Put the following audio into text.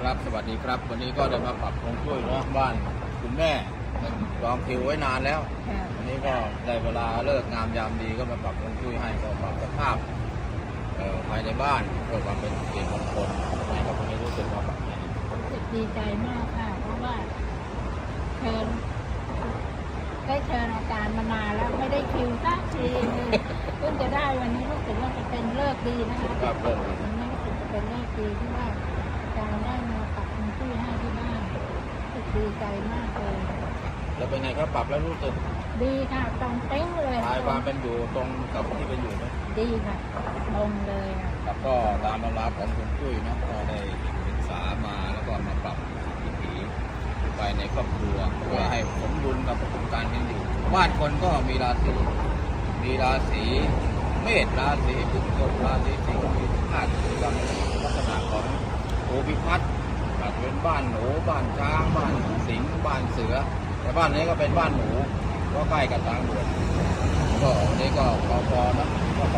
ครับ สวัสดีครับ วันนี้ก็ได้มาปรับฮวงจุ้ยนะบ้านคุณแม่จองคิวไว้นานแล้วค่ะวันนี้ก็ได้เวลาเลิกงามยามดีก็มาปรับฮวงจุ้ยให้ก็ปรับสภาพเอ่อภายในบ้านเพื่อความเป็นสิริมงคลในก็ไม่รู้สึกว่าแบบไหนรู้สึกดีใจมากค่ะ เพราะว่าเชิญได้เชิญอาจารย์มานานแล้วไม่ได้คิวสักทีเลยเพิ่งจะได้วันนี้รู้สึกว่าจะเป็นเลิกษ์ดีนะคะครับเริ่มวันนี้รู้สึกจะเป็นเลิกษ์ดีที่ว่าอาจาร ดีใจมากเลย แล้วเป็นไงครับปรับแล้วรู้สึกดีค่ะตรงเป้งเลยทายความเป็นอยู่ตรงกับที่เป็นอยู่ไหมดีค่ะตรงเลยค่ะครับก็ตามตำราของฮวงจุ้ยนะก็ได้ศึกษามาแล้วก็มาปรับวิถีไปในครอบครัวเพื่อให้สมดุลกับการเป็นอยู่บ้านคนก็มีราศีมีราศีเมษราศีพฤษภราศีสิงห์มีธาตุมีลักษณะของโอภิพัฒน์อาจจะเป็น บ้านหนูบ้านช้างบ้านสิงบ้านเสือ แต่บ้านนี้ก็เป็นบ้านหนูก็ใกล้กับทางด่วนก็อันนี้ก็พอพอนะก็พอ